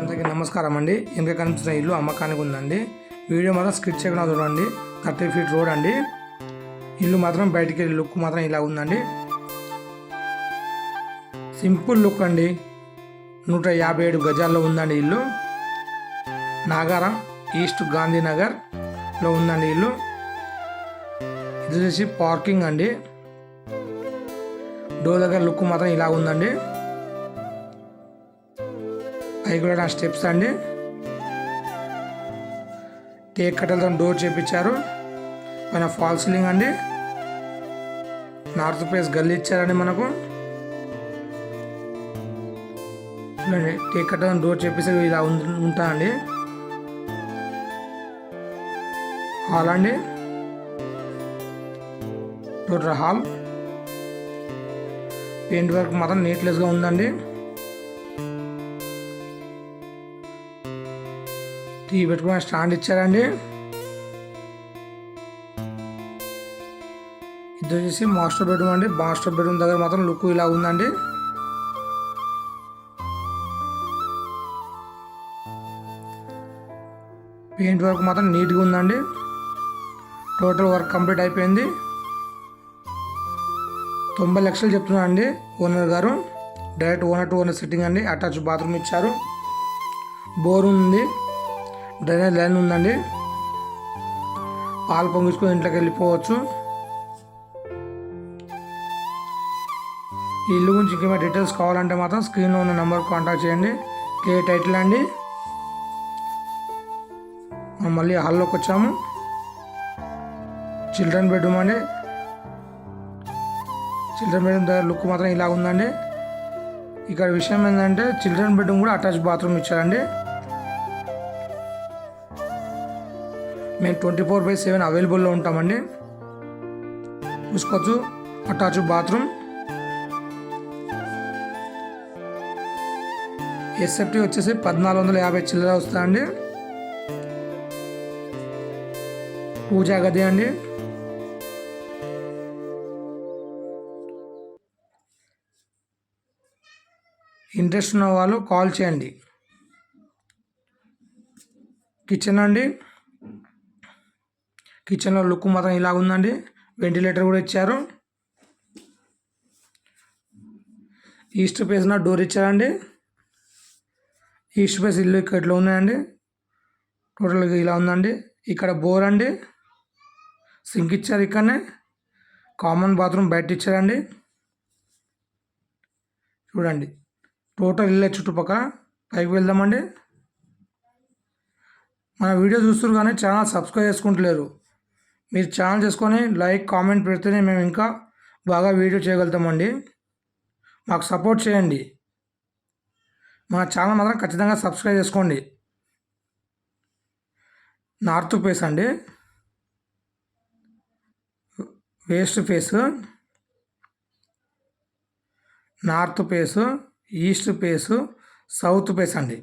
అందరికీ నమస్కారం అండి. ఇంకా కనిపిస్తున్న ఇల్లు అమ్మకానికి ఉందండి. వీడియో మాత్రం స్కిట్ చేయకుండా చూడండి. థర్టీ ఫీట్ రోడ్ అండి. ఇల్లు మాత్రం బయటికి లుక్ మాత్రం ఇలా ఉందండి. సింపుల్ లుక్ అండి. నూట యాభై ఏడు గజాల్లో ఉందండి ఇల్లు. నాగారం ఈస్ట్ గాంధీనగర్లో ఉందండి ఇల్లు. ఇది వచ్చేసి పార్కింగ్ అండి. డోర్ దగ్గర లుక్ మాత్రం ఇలా ఉందండి. అవి కూడా నా స్టెప్స్ అండి. టేక్ కట్టలతో డోర్ చేపించారు. పైన ఫాల్ సీలింగ్ అండి. నార్త్ ప్లేస్ గల్లీ ఇచ్చారండి మనకు. టేక్ కట్టలతో డోర్ చేపిస్తే ఇలా ఉం- ఉంటాయండి హాల్ అండి. Total hall. పెయింట్ వర్క్ మాత్రం నీట్లెస్గా ఉందండి. టీ పెట్టుకునే స్టాండ్ ఇచ్చారండి. ఇది వచ్చేసి మాస్టర్ బెడ్రూమ్ అండి. మాస్టర్ బెడ్రూమ్ దగ్గర మాత్రం లుక్ ఇలా ఉందండి. పెయింట్ వర్క్ మాత్రం నీట్గా ఉందండి. టోటల్ వర్క్ కంప్లీట్ అయిపోయింది. తొంభై లక్షలు చెప్తున్నాను అండి ఓనర్ గారు. Direct owner to owner sitting అండి. అటాచ్ బాత్రూమ్ ఇచ్చారు. బోర్ ఉంది. డ్రైనేజ్ లైన్ ఉందండి. పాలు పొంగించుకొని ఇంట్లోకి వెళ్ళిపోవచ్చు. ఈ ఇల్లు గురించి ఇంకేమైనా డీటెయిల్స్ కావాలంటే మాత్రం స్క్రీన్లో ఉన్న నెంబర్ కాంటాక్ట్ చేయండి. కే టైటిల్ అండి. మళ్ళీ హాల్లోకి వచ్చాము. చిల్డ్రన్ బెడ్రూమ్ అండి. చిల్డ్రన్ బెడ్రూమ్ దగ్గర లుక్ మాత్రం ఇలా ఉందండి. ఇక్కడ విషయం ఏంటంటే చిల్డ్రన్ బెడ్రూమ్ కూడా అటాచ్ బాత్రూమ్ ఇచ్చారండి. మేము ట్వంటీ ఫోర్ బై సెవెన్ అవైలబుల్లో ఉంటామండి. చూసుకోవచ్చు. Attach bathroom. ఎస్ఎఫ్టీ వచ్చేసి పద్నాలుగు వందల యాభై చిల్లర వస్తుందండి. పూజా గది అండి. ఇంట్రెస్ట్ ఉన్న వాళ్ళు కాల్ చేయండి. కిచెన్ అండి. కిచెన్లో లుక్ మాత్రం ఇలా ఉందండి. వెంటిలేటర్ కూడా ఇచ్చారు. ఈస్ట్ ఫేస్న డోర్ ఇచ్చారండి. ఈస్ట్ ఫేస్ ఇల్లు ఇక్కడ ఇట్లా ఉన్నాయండి. టోటల్గా ఇలా ఉందండి. ఇక్కడ బోర్ అండి. సింక్ ఇచ్చారు ఇక్కడనే. కామన్ బాత్రూమ్ బయట ఇచ్చారండి. చూడండి. టోటల్ ఇల్లే చుట్టుపక్కల. పైకి వెళ్దామండి. మన వీడియో చూస్తున్నారు కానీ ఛానల్ సబ్స్క్రైబ్ చేసుకుంటలేరు. మీరు ఛానల్ చేసుకొని లైక్ కామెంట్ పెడితేనే మేము ఇంకా బాగా వీడియో చేయగలుగుతామండి. మాకు సపోర్ట్ చేయండి. మా ఛానల్ మాత్రం ఖచ్చితంగా సబ్స్క్రైబ్ చేసుకోండి. నార్త్ ఫేస్ అండి. West face. North face. East face south face అండి